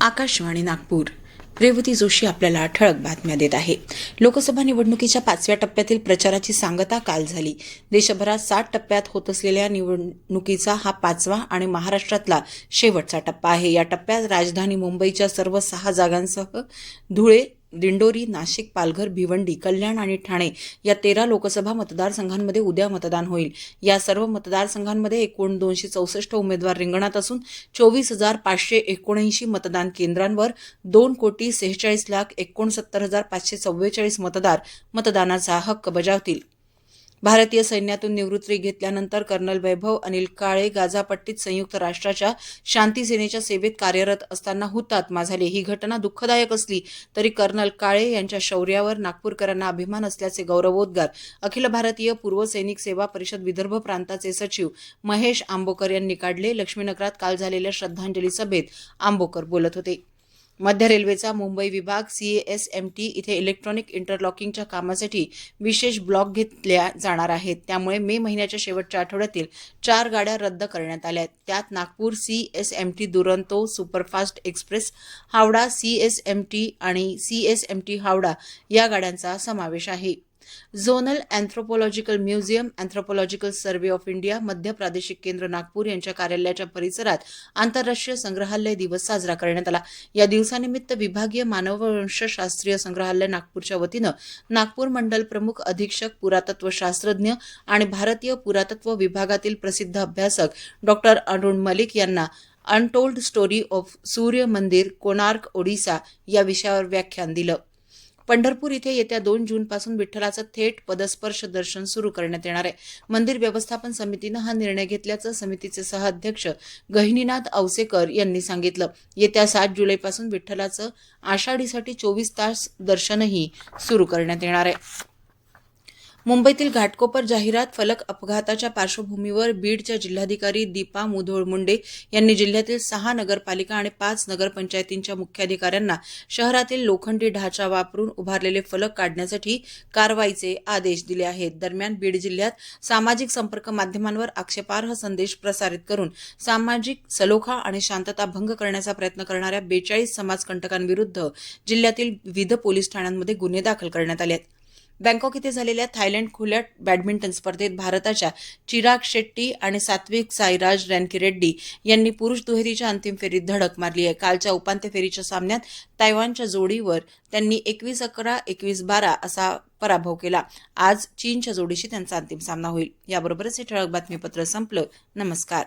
आकाशवाणी नागपूर. रेवती जोशी आपल्याला ठळक बातम्या देत आहे. लोकसभा निवडणुकीच्या पाचव्या टप्प्यातील प्रचाराची सांगता काल झाली. देशभरात सात टप्प्यात होत असलेल्या निवडणुकीचा हा पाचवा आणि महाराष्ट्रातला शेवटचा टप्पा आहे. या टप्प्यात राजधानी मुंबईच्या सर्व सहा जागांसह धुळे दिंडोरी नाशिक पालघर भिवंडी कल्याण आणि ठाणे या तेरा लोकसभा मतदारसंघांमध्ये उद्या मतदान होईल. या सर्व मतदारसंघांमध्ये एकूण दोनशे चौसष्ट उमेदवार रिंगणात असून चोवीस हजार पाचशे एकोणऐंशी मतदान केंद्रांवर दोन कोटी सेहेचाळीस लाख एकोणसत्तर हजार पाचशे चव्वेचाळीस मतदार मतदानाचा हक्क बजावतील. भारतीय सैन्यातून निवृत्ती घेतल्यानंतर कर्नल वैभव अनिल काळे गाझापट्टीत संयुक्त राष्ट्राच्या शांती सेनेच्या सेवेत कार्यरत असताना हुतात्मा झाले. ही घटना दुःखदायक असली तरी कर्नल काळे यांच्या शौर्यावर नागपूरकरांना अभिमान असल्याचे गौरवोद्गार. अखिल भारतीय पूर्व सैनिक सेवा परिषद विदर्भ प्रांताचे सचिव महेश आंबोकर यांनी काढले. लक्ष्मीनगरात काल झालेल्या श्रद्धांजली सभेत आंबोकर बोलत होते. मध्य रेल्वेचा मुंबई विभाग सी एस एम टी इथे इलेक्ट्रॉनिक इंटरलॉकिंगच्या कामासाठी विशेष ब्लॉक घेतल्या जाणार आहेत. त्यामुळे मे महिन्याच्या शेवटच्या आठवड्यातील चार गाड्या रद्द करण्यात आल्या आहेत. त्यात Nagpur C S M T Duronto superfast express Howrah C S M T आणि C S M T Howrah या गाड्यांचा समावेश आहे. Zonal anthropological museum anthropological survey of India मध्य प्रादेशिक केंद्र नागपूर यांच्या कार्यालयाच्या परिसरात आंतरराष्ट्रीय संग्रहालय दिवस साजरा करण्यात आला. या दिवसानिमित्त विभागीय मानववंशशास्त्रीय संग्रहालय नागपूरच्या वतीनं नागपूर मंडल प्रमुख अधीक्षक पुरातत्व शास्त्रज्ञ आणि भारतीय पुरातत्व विभागातील प्रसिद्ध अभ्यासक डॉक्टर अरुण मलिक यांना अनटोल्ड स्टोरी ऑफ सूर्य मंदिर कोणार्क ओडिसा या विषयावर व्याख्यान दिलं. पंढरपूर इथे येत्या दोन जूनपासून विठ्ठलाचं थेट पदस्पर्श दर्शन सुरू करण्यात येणार आहे. मंदिर व्यवस्थापन समितीनं हा निर्णय घेतल्याचं समितीचे सहअध्यक्ष गहिनीनाथ औसेकर यांनी सांगितलं. येत्या सात जुलैपासून विठ्ठलाचं आषाढीसाठी चोवीस तास दर्शनही सुरू करण्यात येणार आहे. मुंबईतील घाटकोपर जाहिरात फलक अपघाताच्या पार्श्वभूमीवर बीडच्या जिल्हाधिकारी दीपा मुधोळ मुंडे यांनी जिल्ह्यातील सहा नगरपालिका आणि पाच नगरपंचायतींच्या मुख्याधिकाऱ्यांना शहरातील लोखंडी ढाचा वापरून उभारलेले फलक काढण्यासाठी कारवाईचे आदेश दिले आहेत. दरम्यान बीड जिल्ह्यात सामाजिक संपर्क माध्यमांवर आक्षेपार्ह संदेश प्रसारित करून सामाजिक सलोखा आणि शांतता भंग करण्याचा प्रयत्न करणाऱ्या बेचाळीस समाजकंटकांविरुद्ध जिल्ह्यातील विविध पोलीस ठाण्यांमध्ये गुन्हे दाखल करण्यात आले आहेत. बँकॉक इथे झालेल्या थायलंड खुल्या बॅडमिंटन स्पर्धेत भारताच्या चिराग शेट्टी आणि सात्विक साईराज रॅनकीरेड्डी यांनी पुरुष दुहेरीच्या अंतिम फेरीत धडक मारली आहे. कालच्या उपांत्य फेरीच्या सामन्यात तैवानच्या जोडीवर त्यांनी एकवीस अकरा एकवीस बारा असा पराभव केला. आज चीनच्या जोडीशी त्यांचा अंतिम सामना होईल. याबरोबरच हे ठळक बातमीपत्र संपलं. नमस्कार.